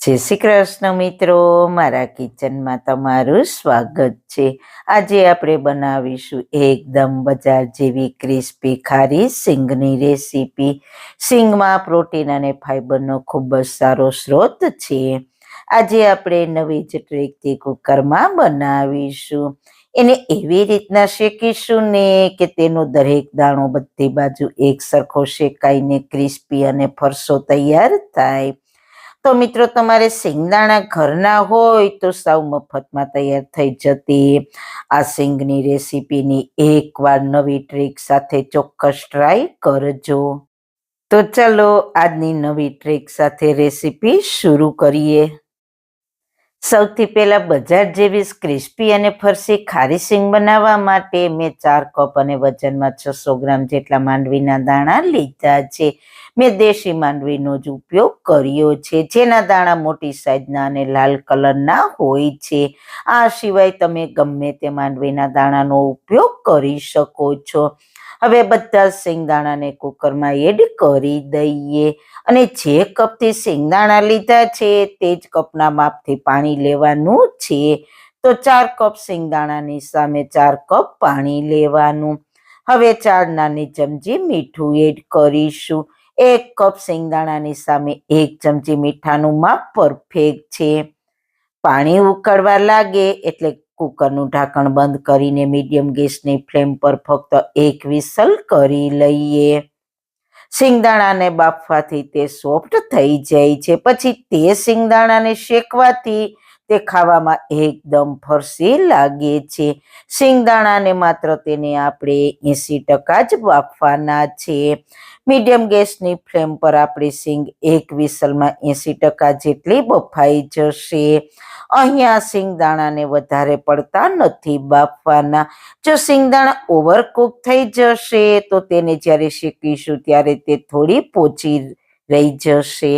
જય શ્રી કૃષ્ણ મિત્રો, મારા કિચનમાં તમારું સ્વાગત છે. આજે આપણે બનાવીશું એકદમ બજાર જેવી ક્રિસ્પી ખારી સિંગની રેસીપી. સિંગમાં પ્રોટીન અને ફાઈબરનો ખૂબ જ સારો સ્ત્રોત છે. આજે આપણે નવી જ ટ્રીકથી કુકરમાં બનાવીશું. એને એવી રીતના શેકીશું ને કે તેનો દરેક દાણો બધી બાજુ એક સરખો શેકાઈને ક્રિસ્પી અને ફરસો તૈયાર થાય. તો મિત્રો, તમારે સિંગદાણા ઘરના હોય તો સાવ મફતમાં તૈયાર થઈ જતી. આ સિંગની રેસીપીની એકવાર નવી ટ્રીક સાથે ચોક્કસ ટ્રાય કરજો. તો ચાલો આજની નવી ટ્રીક સાથે રેસીપી શરૂ કરીએ. સૌથી પહેલાં બજાર જેવી ક્રિસ્પી અને ફરસી ખારી સિંગ બનાવવા માટે મેં ચાર કપ અને વજનમાં છસો ગ્રામ જેટલા માંડવીના દાણા લીધા છે. મેં દેશી માંડવીનો જ ઉપયોગ કર્યો છે, જેના દાણા મોટી સાઈઝના અને લાલ કલરના હોય છે. આ સિવાય તમે ગમે તે માંડવીના દાણાનો ઉપયોગ કરી શકો છો. હવે બધા સિંગદાણાને કુકરમાં એડ કરી દઈએ. અને જે કપથી સિંગદાણા લીધા છે તે જ કપના માપથી પાણી લેવાનું છે. તો ચાર કપ સિંગદાણાની સામે ચાર કપ પાણી લેવાનું. હવે ચાર નાની ચમચી મીઠું એડ કરીશું. એક કપ સિંગદાણાની સામે એક ચમચી મીઠાનું માપ પરફેક્ટ છે. પાણી ઉકળવા લાગે એટલે કુકરનું ઢાંકણ બંધ કરીને મીડિયમ ગેસની ફ્લેમ પર ફક્ત એક વિસલ કરી લઈએ. સિંગદાણાને બાફવાથી તે સોફ્ટ થઈ જાય છે. પછી તે સિંગદાણાને શેકવાથી તે ખાવામાં એકદમ ફરસી લાગે છે. સિંગદાણાને માત્ર તેને આપણે એંસી ટકા જ બાફવાના છે. મીડિયમ ગેસની ફ્લેમ પર આપણી સિંગ એક વિસલમાં એંસી ટકા જેટલી બફાઈ જશે. અહીંયા સિંગદાણાને વધારે પડતા નથી બાફવાના. જો સિંગદાણા ઓવરકુક થઈ જશે, તો તેને જ્યારે શેકીશું ત્યારે તે થોડી પોચી રહી જશે.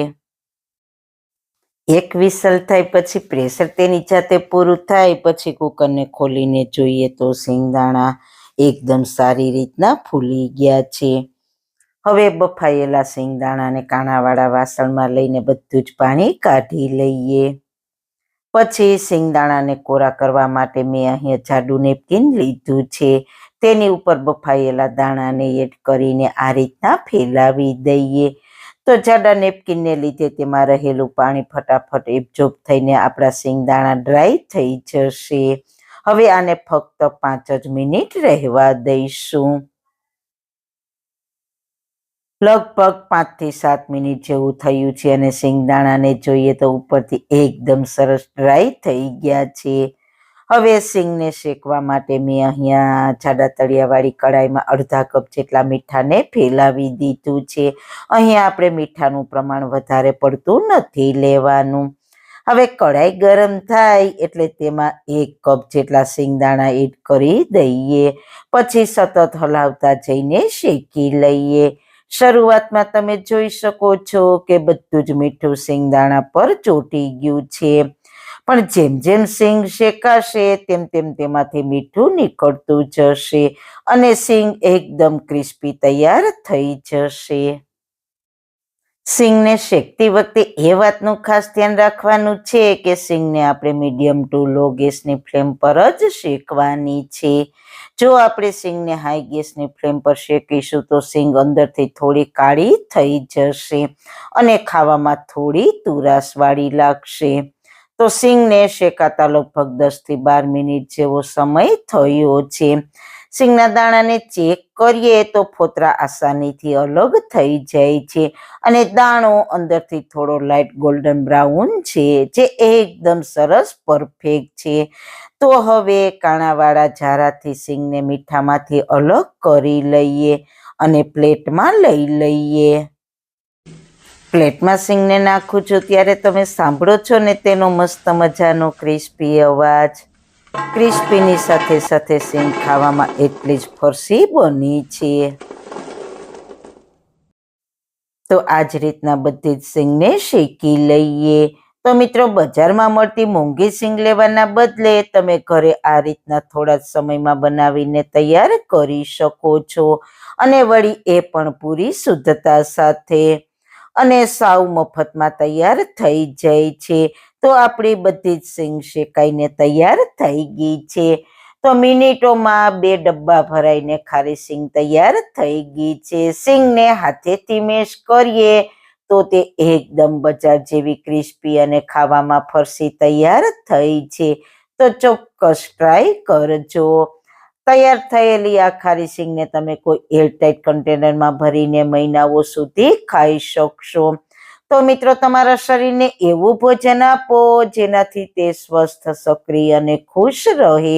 એક વિસલ થાય પછી પ્રેશર તેની જાતે પૂરું થાય, પછી કુકરને ખોલીને જોઈએ તો સિંગદાણા એકદમ સારી રીતના ફૂલી ગયા છે. હવે બફાયેલા સિંગદાણાને કાણાવાળા વાસણમાં લઈને બધું જ પાણી કાઢી લઈએ. પછી સિંગદાણાને કોરા કરવા માટે મેં અહીંયા જાડુ નેપકિન લીધું છે. તેની ઉપર બફાયેલા દાણાને એડ કરીને આ રીતના ફેલાવી દઈએ. તો જાડા નેપકિનને લીધે તેમાં રહેલું પાણી ફટાફટ એબ્ઝોર્બ થઈને આપણા સિંગદાણા ડ્રાય થઈ જશે. હવે આને ફક્ત પાંચ જ મિનિટ રહેવા દઈશું. લગભગ પાંચથી સાત મિનિટ જેવું થયું છે અને સિંગદાણાને જોઈએ તો ઉપરથી એકદમ સરસ ડ્રાય થઈ ગયા છે. હવે સિંગને શેકવા માટે મેં અહીંયા જાડા તળિયાવાળી કડાઈમાં અડધા કપ જેટલા મીઠાને ફેલાવી દીધું છે. અહીંયા આપણે મીઠાનું પ્રમાણ વધારે પડતું નથી લેવાનું. હવે કડાઈ ગરમ થાય એટલે તેમાં એક કપ જેટલા સિંગદાણા એડ કરી દઈએ. પછી સતત હલાવતા જઈને શેકી લઈએ. શરૂઆતમાં તમે જોઈ શકો છો કે બધું જ મીઠું સિંગદાણા પર ચોટી ગયું છે. પણ જેમ જેમ સિંગ શેકાશે, તેમ તેમ તેમાંથી મીઠું નીકળતું જશે અને સિંગ એકદમ ક્રિસ્પી તૈયાર થઈ જશે. સિંગને શેકતી વખતે એ વાતનું ખાસ ધ્યાન રાખવાનું છે કે સિંગને આપણે મીડિયમ ટુ લો ગેસની ફ્લેમ પર જ શેકવાની છે. જો આપણે સિંગને હાઈ ગેસની ફ્લેમ પર શેકીશું તો સિંગ અંદરથી થોડી કાળી થઈ જશે અને ખાવામાં થોડી તુરાસવાળી લાગશે. તો સિંગને શેકાતા લગભગ દસથી બાર મિનિટ જેવો સમય થયો છે. સિંગના દાણાને ચેક કરીએ તો ફોતરા આસાનીથી અલગ થઈ જાય છે અને દાણો અંદરથી થોડો લાઇટ ગોલ્ડન બ્રાઉન છે જે એકદમ સરસ પરફેક્ટ છે. તો હવે કાણાવાળા ઝારાથી સિંગને મીઠામાંથી અલગ કરી લઈએ અને પ્લેટમાં લઈ લઈએ. પ્લેટમાં સિંગને નાખું છું ત્યારે તમે સાંભળો છો ને તેનો મસ્ત મજાનો ક્રિસ્પી અવાજ. ક્રિસ્પીની સાથે સાથે સિંગ ખાવામાં એટલી જ ફરસી બની છે. તો આ જ રીતના બધી જ સિંગને શેકી લઈએ. તો મિત્રો, બજારમાં મળતી મોંઘી સિંગ લેવાના બદલે તમે ઘરે આ રીતના થોડા સમયમાં બનાવીને તૈયાર કરી શકો છો. અને વળી એ પણ પૂરી શુદ્ધતા સાથે. અને સાવ મફતમાં તૈયાર થઈ જાય છે. તો આપણી બધી જ સિંગ શેકાઈને તૈયાર થઈ ગઈ છે. તો મિનિટોમાં બે ડબ્બા ભરાઈને ખારી સિંગ તૈયાર થઈ ગઈ છે. સિંગને હાથેથી મેશ કરીએ તો તે એકદમ બજાર જેવી ક્રિસ્પી અને ખાવામાં ફરસી તૈયાર થઈ છે. તો ચોક્કસ ટ્રાય કરજો. તૈયાર થયેલી આ ખારી સિંગને તમે કોઈ એરટાઇટ કન્ટેનરમાં ભરીને મહિનાઓ સુધી ખાઈ શકશો. તો મિત્રો, તમારા શરીરને એવું ભોજન આપો જેનાથી તે સ્વસ્થ, સક્રિય અને ખુશ રહે.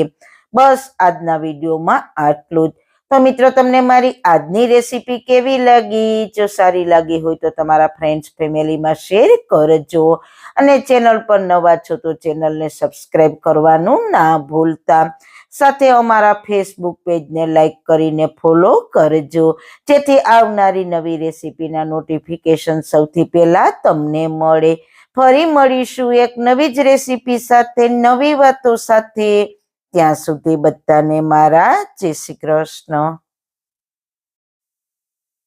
બસ આજના વિડીયોમાં આટલું જ. તો મિત્રો, તમને મારી આજની રેસીપી કેવી લાગી? જો સારી લાગી હોય તો તમારા ફ્રેન્ડ્સ, ફેમિલીમાં શેર કરજો. અને ચેનલ પર નવા છો તો ચેનલને સબસ્ક્રાઈબ કરવાનું ના ભૂલતા. સાથે અમારા ફેસબુક પેજને લાઈક કરીને ફોલો કરજો. જેથી આવનારી નવી રેસીપીના નોટિફિકેશન સૌથી પહેલાં તમને મળે. ફરી મળીશું એક નવી જ રેસીપી સાથે, નવી વાતો સાથે. ત્યાં સુધી બધાને મારા જય શ્રી કૃષ્ણ.